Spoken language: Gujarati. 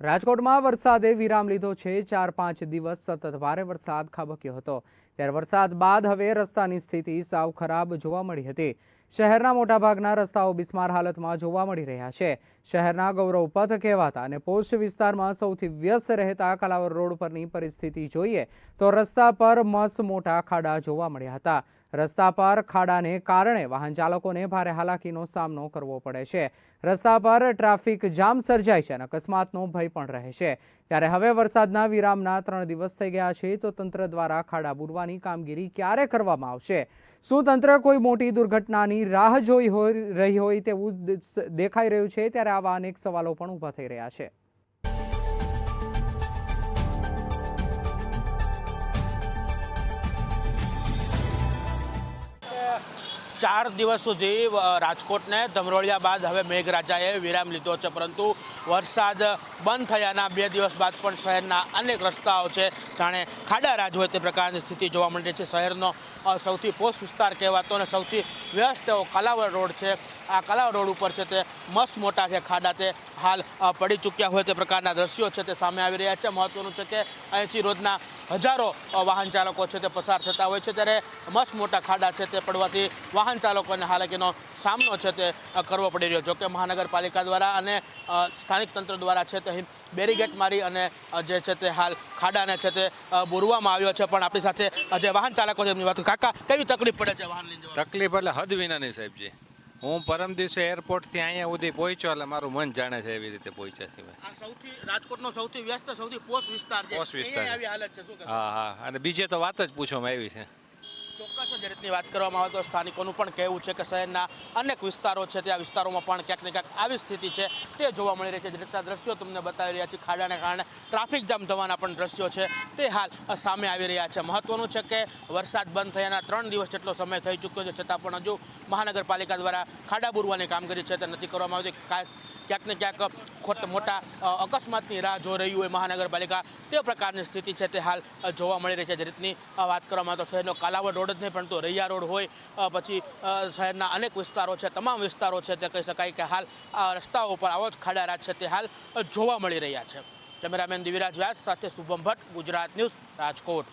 રાજકોટમાં વરસાદે વિરામ લીધો છે. ચાર પાંચ દિવસ સતત ભારે વરસાદ ખાબક્યો હતો. ત્યારે વરસાદ બાદ હવે રસ્તાની સ્થિતિ સાવ ખરાબ જોવા મળી હતી. શહેરના મોટાભાગના રસ્તાઓ બિસ્માર હાલતમાં જોવા મળી રહ્યા છે. શહેરના ગૌરવ પથ કહેવાતા અને પોસ્ટ વિસ્તારમાં સૌથી વ્યસ્ત રહેતા કલાવર રોડ પરની પરિસ્થિતિ જોઈએ તો રસ્તા પર મસ મોટા ખાડા જોવા મળ્યા હતા. રસ્તા પર ખાડાને કારણે વાહન ચાલકોને ભારે હાલાકીનો સામનો કરવો પડે છે. રસ્તા પર ટ્રાફિક જામ સર્જાય છે અને અકસ્માતનો ભય પણ રહે છે. ત્યારે હવે વરસાદના વિરામના ત્રણ દિવસ થઈ ગયા છે તો તંત્ર દ્વારા ખાડા બુરવાની કામગીરી ક્યારે કરવામાં આવશે? શું તંત્ર કોઈ મોટી દુર્ઘટનાની રાહ જોઈ રહી હોય તેવું દેખાઈ રહ્યું છે, ત્યારે આવા અનેક સવાલો પણ ઊભા થઈ રહ્યા છે. ચાર દિવસ સુધી રાજકોટને ધમરોળિયા બાદ હવે મેઘરાજાએ વિરામ લીધો છે, પરંતુ વરસાદ બંધ થયાના બે દિવસ બાદ પણ શહેરના અનેક રસ્તાઓ છે, જાણે ખાડા રાજ હોય તે પ્રકારની સ્થિતિ જોવા મળી છે. શહેરનો સૌથી પોસ્ટ વિસ્તાર કહેવાતો અને સૌથી વ્યસ્ત એવો કલાવડ રોડ છે. આ કલાવડ રોડ ઉપર છે તે મસ્ત મોટા છે, ખાડા તે હાલ પડી ચૂક્યા હોય તે પ્રકારના દ્રશ્યો છે તે સામે આવી રહ્યા છે. મહત્ત્વનું છે કે અહીંથી રોજના હજારો વાહન ચાલકો છે તે પસાર થતા હોય છે. ત્યારે મસ્ત મોટા ખાડા છે તે પડવાથી વાહન ચાલકોને હાલાકીનો સામનો છે તે કરવો પડી રહ્યો. જોકે મહાનગરપાલિકા દ્વારા અને સ્થાનિક તંત્ર દ્વારા છે તે બેરીગેટ મારી અને જે છે તે હાલ ખાડાને છે તે બોરવામાં આવ્યો છે. પણ આપણી સાથે જે વાહન ચાલકો છે એમની વાત કાકા કેવી તકલીફ પડે છે વાહન લઈને તકલીફ એટલે હદ વિનાની સાહેબજી. હું પરમ દિવસે એરપોર્ટથી અહીંયા સુધી પહોંચ્યો એટલે મારું મન જાણે છે એવી રીતે પહોંચ્યા છે આ સૌથી રાજકોટનો સૌથી વ્યસ્ત સૌથી પોસ્ટ વિસ્તાર છે પોસ્ટ વિસ્તાર. આવી હાલત છે. શું હા હા. અને બીજે તો વાત જ પૂછવામાં આવી છે. ચોક્કસ જ રીતની વાત કરવામાં આવે તો સ્થાનિકોનું પણ કહેવું છે કે શહેરના અનેક વિસ્તારો છે તે આ વિસ્તારોમાં પણ ક્યાંક ને ક્યાંક આવી સ્થિતિ છે. તે જોવા મળી રહી છે. જે રીતના દ્રશ્યો તમને બતાવી રહ્યા છે ખાડાને કારણે ટ્રાફિક જામ થવાના પણ દ્રશ્યો છે. તે હાલ સામે આવી રહ્યા છે. મહત્વનું છે કે વરસાદ બંધ થયાના ત્રણ દિવસ જેટલો સમય થઈ ચૂક્યો છે. છતાં પણ હજુ મહાનગરપાલિકા દ્વારા ખાડા બુરવાની કામગીરી છે તે નથી કરવામાં આવતી. ક્યાંક ને ક્યાંક ખોટ મોટા અકસ્માતની રાહ જોઈ રહ્યું હોય મહાનગરપાલિકા. તે પ્રકારની સ્થિતિ છે તે હાલ જોવા મળી રહી છે. જે રીતની વાત કરવામાં તો શહેરનો કાલાવડ રોડ જ નહીં, પરંતુ રૈયા રોડ હોય પછી શહેરના અનેક વિસ્તારો છે, તમામ વિસ્તારો છે, તે કહી શકાય કે હાલ રસ્તાઓ ઉપર આવો જ ખાડારાજ છે તે હાલ જોવા મળી રહ્યા છે. કેમેરામેન દિવિરાજ વ્યાસ સાથે શુભમ ભટ્ટ, ગુજરાત ન્યૂઝ રાજકોટ.